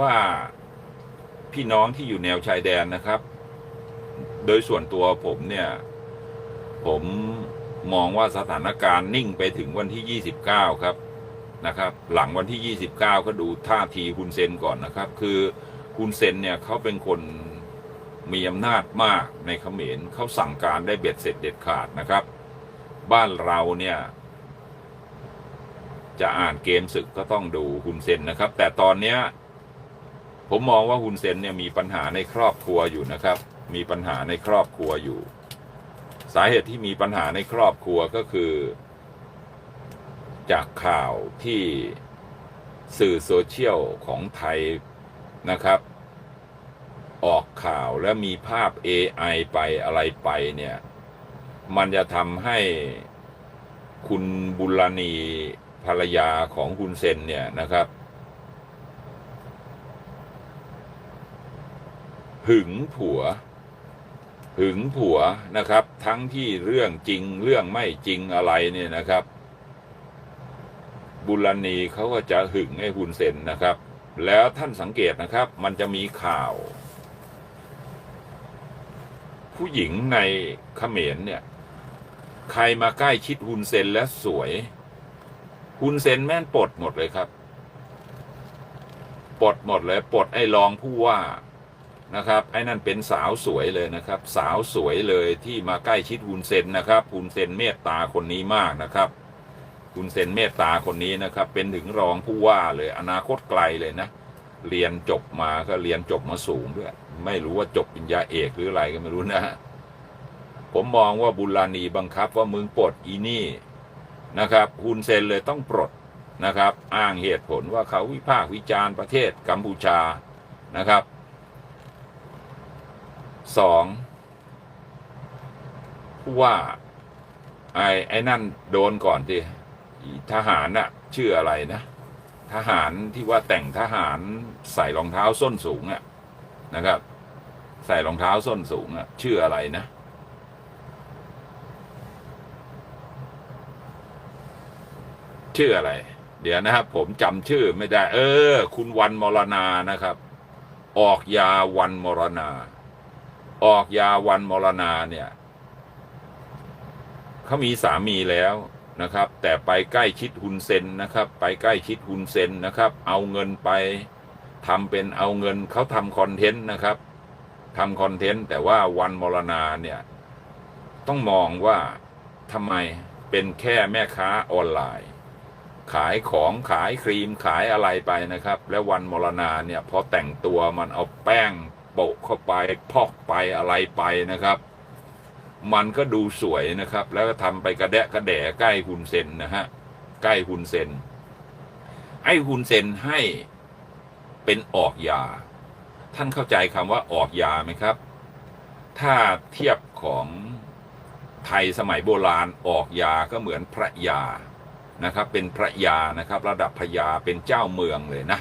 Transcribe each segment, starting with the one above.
ว่าพี่น้องที่อยู่แนวชายแดนนะครับ โดยส่วนตัวผมเนี่ย ผมมองว่าสถานการณ์นิ่งไปถึงวันที่ 29 ครับนะครับ หลังวันที่ 29 ก็ดูท่าทีคุณเซนก่อนนะครับ คือคุณเซนเนี่ยเขาเป็นคนมีอำนาจมากในเขมรเขาสั่งการได้เบ็ดเสร็จเด็ดขาดนะครับ บ้านเราเนี่ย จะอ่านเกมศึกก็ต้องดูฮุนเซนนะครับ แต่ตอนเนี้ย ผมมองว่าฮุนเซนเนี่ยมีปัญหาในครอบครัวอยู่นะครับ มีปัญหาในครอบครัวอยู่ สาเหตุที่มีปัญหาในครอบครัวก็คือ จากข่าวที่สื่อโซเชียลของไทยนะครับ ออกข่าวและมีภาพ AI ไปอะไรไปเนี่ย มันจะทำให้คุณบุลณีภรรยาของคุณเซนเนี่ยนะครับ หึงผัว หึงผัวนะครับ ทั้งที่เรื่องจริงเรื่องไม่จริงอะไรเนี่ยนะครับ บุลณีเขาก็จะหึงให้คุณเซนนะครับ แล้วท่านสังเกตนะครับ มันจะมีข่าว ผู้หญิงในเขมรเนี่ย ใครมาใกล้ชิดฮุนเซนและสวยฮุนเซนแม่นปลดหมดเลยครับปลดหมดเลยปลดไอ้รองผู้ว่า นะครับไอ้นั่นเป็นสาวสวยเลยนะครับ สาวสวยเลยที่มาใกล้ชิดฮุนเซนนะครับฮุนเซนเมตตาคนนี้มากนะครับฮุนเซนเมตตาคนนี้นะครับ เป็นถึงรองผู้ว่าเลยอนาคตไกลเลยนะ เรียนจบมาก็เรียนจบมาสูงด้วย ไม่รู้ว่าจบปริญญาเอกหรืออะไรก็ไม่รู้นะฮะผมมองว่าบุลานีบังคับว่ามึงปลดอีนี่นะครับฮุนเซนเลยต้องปลดนะครับ อ้างเหตุผลว่าเขาวิพากษ์วิจารณ์ประเทศกัมพูชานะครับ สองผู้ว่าไอ้ไอ้นั่นโดนก่อนที่ทหารน่ะชื่ออะไรนะ ทหารที่ว่าแต่งทหารใส่รองเท้าส้นสูงอะนะครับ ใส่รองเท้าส้นสูงอะชื่ออะไรนะชื่ออะไร เดี๋ยวนะครับ ผมจำชื่อไม่ได้ เออ คุณวันมรณานะครับ ออกยาวันมรณา ออกยาวันมรณาเนี่ยเขามีสามีแล้วนะครับ แต่ไปใกล้ชิดฮุนเซนนะครับ ไปใกล้ชิดฮุนเซนนะครับ เอาเงินไปทำเป็นเอาเงินเขาทำคอนเทนต์นะครับทำคอนเทนต์แต่ว่าวันมรณาเนี่ย ต้องมองว่าทำไมเป็นแค่แม่ค้าออนไลน์ ขายของขายครีมขายอะไรไปนะครับ แล้ววันมรณาเนี่ยพอแต่งตัวมันเอาแป้ง โปะเข้าไปพอกไปอะไรไปนะครับ มันก็ดูสวยนะครับ แล้วก็ทำไปกระแดะกระแด่ใกล้ฮุนเซนนะฮะใกล้ฮุนเซนไอ้ฮุนเซนให้เป็นออกยา ท่านเข้าใจคำว่าออกยาไหมครับ ถ้าเทียบของไทยสมัยโบราณออกยาก็เหมือนพระยานะครับ เป็นพระยานะครับ ระดับพระยาเป็นเจ้าเมืองเลยนะ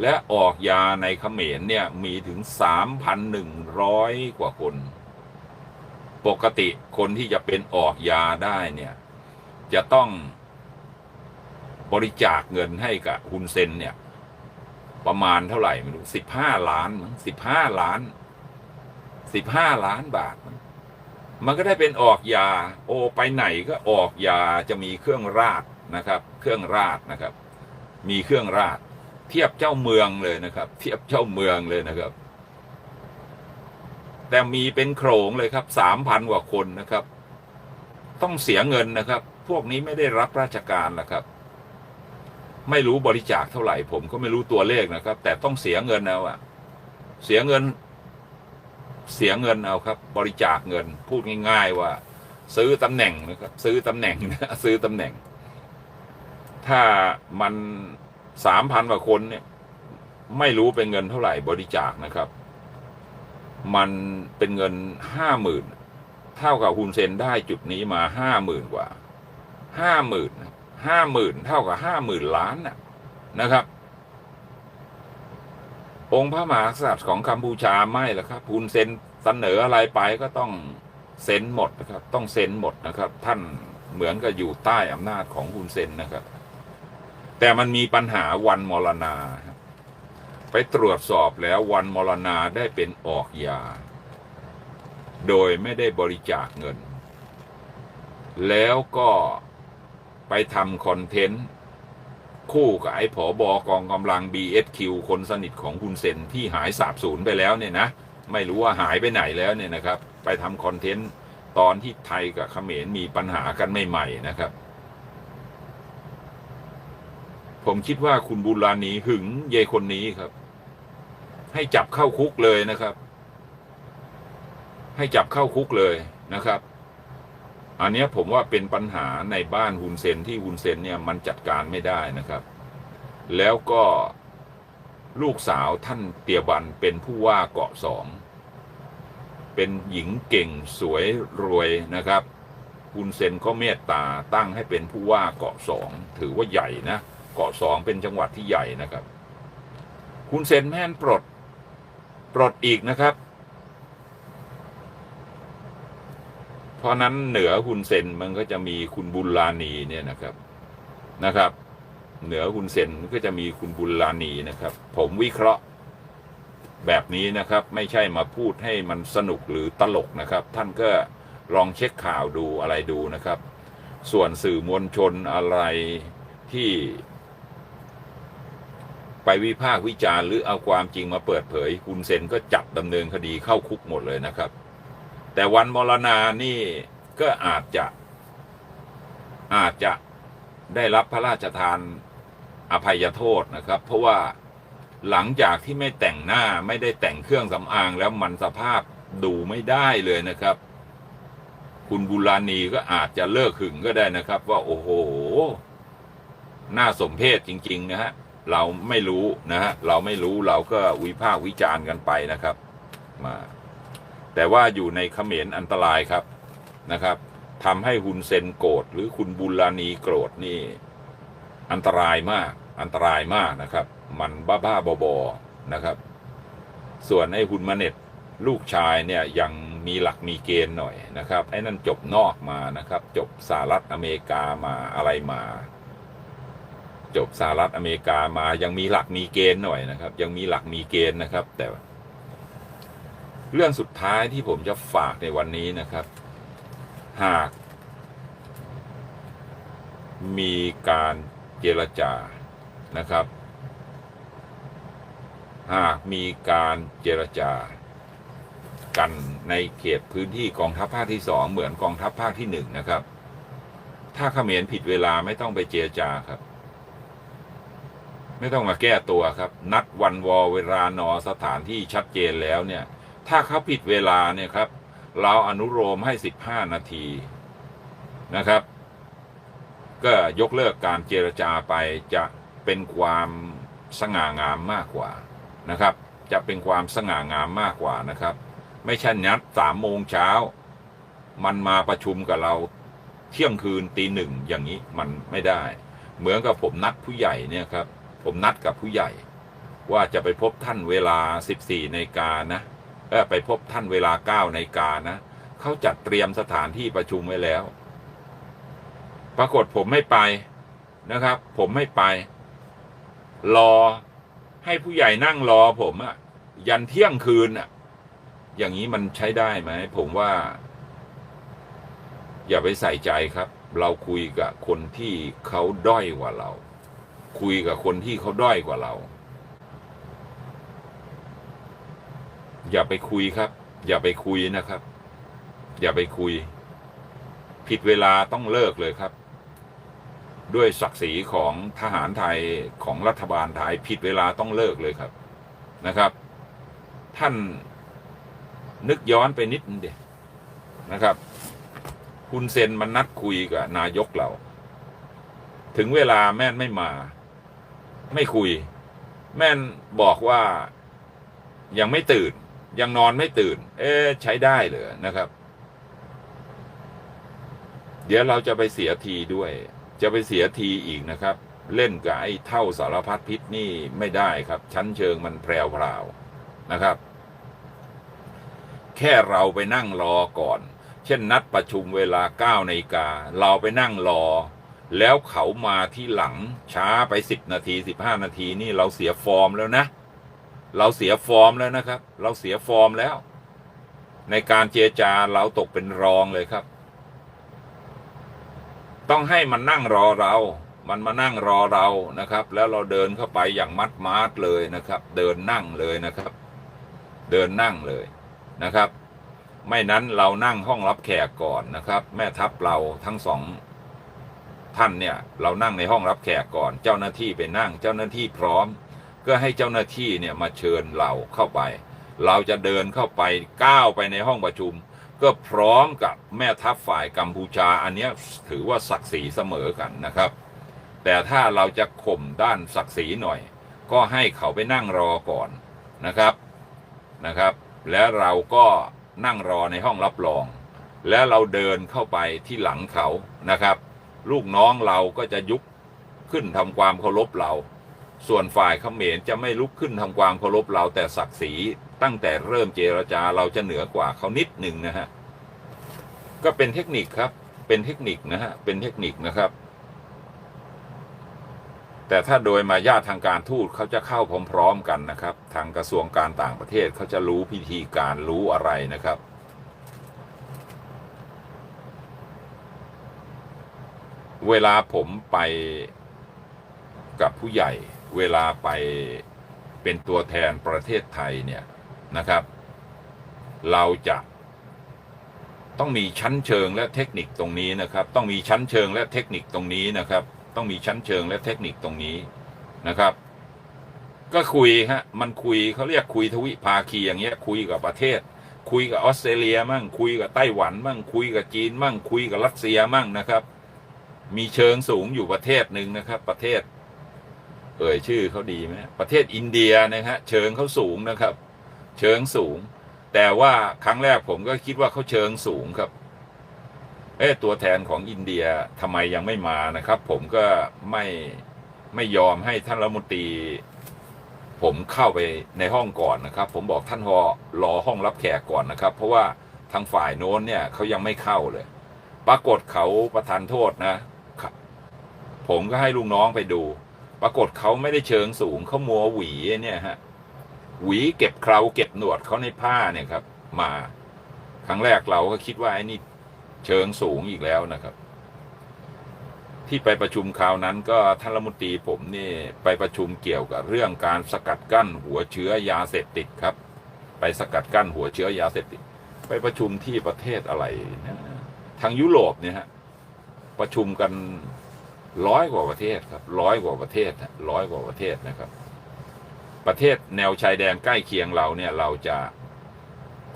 และออกยาในเขมรเนี่ยมีถึง 3,100 กว่าคน ปกติคนที่จะเป็นออกยาได้เนี่ยจะต้องบริจาคเงินให้กับฮุนเซนเนี่ยประมาณเท่าไหร่ไม่รู้สิบห้าล้านมั้งสิบห้าล้านสิบห้าล้านบาทมั้งมันก็ได้เป็นออกยา โอไปไหนก็ออกยาจะมีเครื่องราดนะครับ เครื่องราดนะครับ มีเครื่องราด เทียบเจ้าเมืองเลยนะครับ เทียบเจ้าเมืองเลยนะครับ แต่มีเป็นโขงเลยครับสามพันกว่าคนนะครับ ต้องเสียเงินนะครับ พวกนี้ไม่ได้รับราชการนะครับ ไม่รู้บริจาคเท่าไหร่ ผมก็ไม่รู้ตัวเลขนะครับ แต่ต้องเสียเงินเอาอะเสียเงิน เสียเงินเอาครับ บริจาคเงิน พูดง่าย ๆ ว่า ซื้อตำแหน่งนะครับ ซื้อตำแหน่งนะซื้อตำแหน่ง ถ้ามัน สามพันกว่าคนเนี่ย ไม่รู้เป็นเงินเท่าไหร่บริจาคนะครับ มันเป็นเงินห้าหมื่นเท่ากับฮุนเซนได้จุดนี้มาห้าหมื่นกว่าห้าหมื่นห้าหมื่นเท่ากับห้าหมื่นล้านนะนะครับ องค์พระมหากษัตริย์ของกัมพูชาไม่ละครับฮุนเซนเสนออะไรไปก็ต้องเซ็นหมดนะครับ ต้องเซ็นหมดนะครับ ท่านเหมือนกับอยู่ใต้อำนาจของฮุนเซนนะครับ แต่มันมีปัญหาวันมรณาครับไปตรวจสอบแล้ววันมรณาได้เป็นออกยา โดยไม่ได้บริจาคเงิน แล้วก็ไปทำคอนเทนต์ คู่กับไอ้ผอบอกองกำลัง BSQ คนสนิทของคุณเซนที่หายสาบสูญไปแล้วเนี่ยนะ ไม่รู้ว่าหายไปไหนแล้วเนี่ยนะครับ ไปทำคอนเทนต์ ตอนที่ไทยกับเขมรมีปัญหากันใหม่ๆนะครับ ผมคิดว่าคุณบุรานีหึงเยคนนี้ครับ ให้จับเข้าคุกเลยนะครับ ให้จับเข้าคุกเลยนะครับ อันนี้ผมว่าเป็นปัญหาในบ้านฮุนเซนที่ฮุนเซนเนี่ยมันจัดการไม่ได้นะครับ แล้วก็ลูกสาวท่านเตียบันเป็นผู้ว่าเกาะสองเป็นหญิงเก่งสวยรวยนะครับฮุนเซนก็เมตตาตั้งให้เป็นผู้ว่าเกาะสองถือว่าใหญ่นะ เกาะสองเป็นจังหวัดที่ใหญ่นะครับฮุนเซนแม่นปลด ปลดอีกนะครับ เพราะนั้นเหนือคุณเซนมันก็จะมีคุณบุญลานีเนี่ยนะครับนะครับ เหนือคุณเซนก็จะมีคุณบุญลานีนะครับ ผมวิเคราะห์แบบนี้นะครับไม่ใช่มาพูดให้มันสนุกหรือตลกนะครับ ท่านก็ลองเช็คข่าวดูอะไรดูนะครับ ส่วนสื่อมวลชนอะไรที่ ไปวิพากษ์วิจารณ์หรือเอาความจริงมาเปิดเผยคุณเซนก็จับดำเนินคดีเข้าคุกหมดเลยนะครับ แต่วันมรณานี่ก็อาจจะอาจจะได้รับพระราชทานอภัยโทษนะครับ เพราะว่าหลังจากที่ไม่แต่งหน้าไม่ได้แต่งเครื่องสำอางแล้วมันสภาพดูไม่ได้เลยนะครับ คุณบุราณีก็อาจจะเลิกหึงก็ได้นะครับ ว่าโอ้โห น่าสมเพชจริง ๆ นะฮะ เราไม่รู้นะฮะเราไม่รู้เราก็วิพากษ์วิจารณ์กันไปนะครับมาแต่ว่าอยู่ในเขมรอันตรายครับนะครับทำให้ฮุนเซนโกรธหรือคุณบุลานีโกรธนี่ อันตรายมากอันตรายมากนะครับ มันบ้าบ้าๆบอๆนะครับ ส่วนไอ้ฮุนมาเน็ตลูกชายเนี่ยยังมีหลักมีเกณฑ์หน่อยนะครับไอ้นั่นจบนอกมานะครับ จบสหรัฐอเมริกามาอะไรมา จบสหรัฐอเมริกามายังมีหลักมีเกณฑ์หน่อยนะครับ ยังมีหลักมีเกณฑ์นะครับ แต่ เรื่องสุดท้ายที่ผมจะฝากในวันนี้นะครับ หาก มีการเจรจานะครับ หากมีการเจรจา กันในเขตพื้นที่กองทัพภาคที่สองเหมือนกองทัพภาคที่หนึ่งนะครับ ถ้าเขมรผิดเวลาไม่ต้องไปเจรจาครับ ไม่ต้องมาแก้ตัวครับ นัดวันวอเวลานอสถานที่ชัดเจนแล้วเนี่ย ถ้าเขาผิดเวลาเนี่ยครับ เราอนุโลมให้สิบห้านาทีนะครับ ก็ยกเลิกการเจรจาไปจะเป็นความสง่างามมากกว่านะครับ จะเป็นความสง่างามมากกว่านะครับ ไม่ใช่นัดสามโมงเช้า มันมาประชุมกับเราเที่ยงคืนตีหนึ่งอย่างนี้มันไม่ได้ เหมือนกับผมนัดผู้ใหญ่เนี่ยครับ ผมนัดกับผู้ใหญ่ ว่าจะไปพบท่านเวลา 14นาฬิกานะเออไปพบท่านเวลา9นาฬิกานะเขาจัดเตรียมสถานที่ประชุมไว้แล้ว ปรากฏผมไม่ไปนะครับ ผมไม่ไป รอให้ผู้ใหญ่นั่งรอผมอะยันเที่ยงคืนอะอย่างนี้มันใช้ได้ไหม ผมว่า อย่าไปใส่ใจครับ เราคุยกับคนที่เขาด้อยกว่าเรา คุยกับคนที่เขาด้อยกว่าเรา อย่าไปคุยครับ อย่าไปคุยนะครับ อย่าไปคุย ผิดเวลาต้องเลิกเลยครับ ด้วยศักดิ์ศรีของทหารไทยของรัฐบาลไทยผิดเวลาต้องเลิกเลยครับนะครับ ท่านนึกย้อนไปนิดนึงเดียนะครับคุณเซนมันนัดคุยกับนายกเรา ถึงเวลาแม่นไม่มา ไม่คุย แม่บอกว่ายังไม่ตื่น ยังนอนไม่ตื่น เอ๊ใช้ได้เหรอนะครับ เดี๋ยวเราจะไปเสียทีด้วย จะไปเสียทีอีกนะครับ เล่นกับไอ้เท่าสารพัดพิษนี่ไม่ได้ครับ ชั้นเชิงมันแพรวพราวนะครับ แค่เราไปนั่งรอก่อน เช่นนัดประชุมเวลาเก้านาฬิกาเราไปนั่งรอ แล้วเขามาที่หลังช้าไปสิบนาทีสิบห้านาทีนี่เราเสียฟอร์มแล้วนะ เราเสียฟอร์มแล้วนะครับ เราเสียฟอร์มแล้ว ในการเจรจาเราตกเป็นรองเลยครับ ต้องให้มันนั่งรอเรา มันมานั่งรอเรานะครับ แล้วเราเดินเข้าไปอย่างมัดมาดเลยนะครับ เดินนั่งเลยนะครับ เดินนั่งเลยนะครับ ไม่นั้นเรานั่งห้องรับแขกก่อนนะครับ แม่ทัพเราทั้งสอง ท่านเนี่ยเรานั่งในห้องรับแขกก่อน เจ้าหน้าที่ไปนั่งเจ้าหน้าที่พร้อม ก็ให้เจ้าหน้าที่เนี่ยมาเชิญเราเข้าไป เราจะเดินเข้าไปก้าวไปในห้องประชุม ก็พร้อมกับแม่ทัพฝ่ายกัมพูชาอันนี้ถือว่าศักดิ์ศรีเสมอกันนะครับ แต่ถ้าเราจะข่มด้านศักดิ์ศรีหน่อย ก็ให้เขาไปนั่งรอก่อนนะครับนะครับ แล้วเราก็นั่งรอในห้องรับรอง แล้วเราเดินเข้าไปที่หลังเขานะครับ ลูกน้องเราก็จะยุกขึ้นทำความเคารพเรา ส่วนฝ่ายเขมรจะไม่ลุกขึ้นทำความเคารพเราแต่ศักดิ์ศรีตั้งแต่เริ่มเจรจาเราจะเหนือกว่าเขานิดหนึ่งนะฮะก็เป็นเทคนิคครับ เป็นเทคนิคนะฮะ เป็นเทคนิคนะครับ แต่ถ้าโดยมารยาททางการทูตเขาจะเข้าพร้อมๆกันนะครับ ทางกระทรวงการต่างประเทศเขาจะรู้พิธีการรู้อะไรนะครับ เวลาผมไปกับผู้ใหญ่ เวลาไปเป็นตัวแทนประเทศไทยเนี่ยนะครับ เราจะต้องมีชั้นเชิงและเทคนิคตรงนี้นะครับ ต้องมีชั้นเชิงและเทคนิคตรงนี้นะครับ ต้องมีชั้นเชิงและเทคนิคตรงนี้นะครับ ก็คุยฮะมันคุยเขาเรียกคุยทวิภาคีอย่างเงี้ยคุยกับประเทศ คุยกับออสเตรเลียมั่งคุยกับไต้หวันมั่งคุยกับจีนมั่งคุยกับรัสเซียมั่งนะครับ มีเชิงสูงอยู่ประเทศหนึ่งนะครับ ประเทศ เอ่ยชื่อเขาดีไหมประเทศอินเดียนะฮะเชิงเขาสูงนะครับ เชิงสูง แต่ว่าครั้งแรกผมก็คิดว่าเขาเชิงสูงครับเอ๊ะตัวแทนของอินเดียทำไมยังไม่มานะครับ ผมก็ไม่ไม่ยอมให้ท่านรัฐมนตรี ผมเข้าไปในห้องก่อนนะครับ ผมบอกท่านรอรอห้องรับแขกก่อนนะครับ เพราะว่าทางฝ่ายโน้นเนี่ยเขายังไม่เข้าเลย ปรากฏเขาประทานโทษนะ ผมก็ให้ลูกน้องไปดู ปรากฏเขาไม่ได้เชิงสูงเขามัวหวีเนี่ยฮะหวีเก็บเคราเก็บหนวดเขาในผ้าเนี่ยครับ มาครั้งแรกเราก็คิดว่าไอ้นี่เชิงสูงอีกแล้วนะครับ ที่ไปประชุมคราวนั้นก็ท่านรัฐมนตรีผมนี่ไปประชุมเกี่ยวกับเรื่องการสกัดกั้นหัวเชื้อยาเสพติดครับ ไปสกัดกั้นหัวเชื้อยาเสพติด ไปประชุมที่ประเทศอะไรนะทางยุโรปเนี่ยฮะประชุมกัน ร้อยกว่าประเทศครับร้อยกว่าประเทศร้อยกว่าประเทศนะครับ ประเทศแนวชายแดนใกล้เคียงเราเนี่ยเราจะ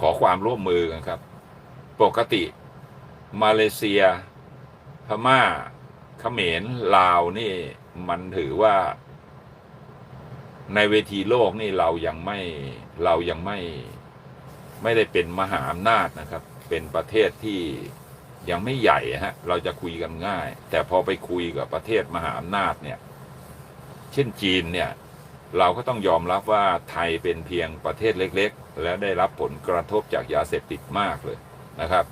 ขอความร่วมมือกันครับ ปกติมาเลเซีย พม่าเขมรลาวนี่มันถือว่าในเวทีโลกนี่เรายังไม่เรายังไม่ไม่ได้เป็นมหาอำนาจนะครับ เป็นประเทศที่ ยังไม่ใหญ่ฮะ เราจะคุยกันง่าย แต่พอไปคุยกับประเทศมหาอำนาจเนี่ย เช่นจีนเนี่ย เราก็ต้องยอมรับว่าไทยเป็นเพียงประเทศเล็ก ๆ และได้รับผลกระทบจากยาเสพติดมากเลยนะครับ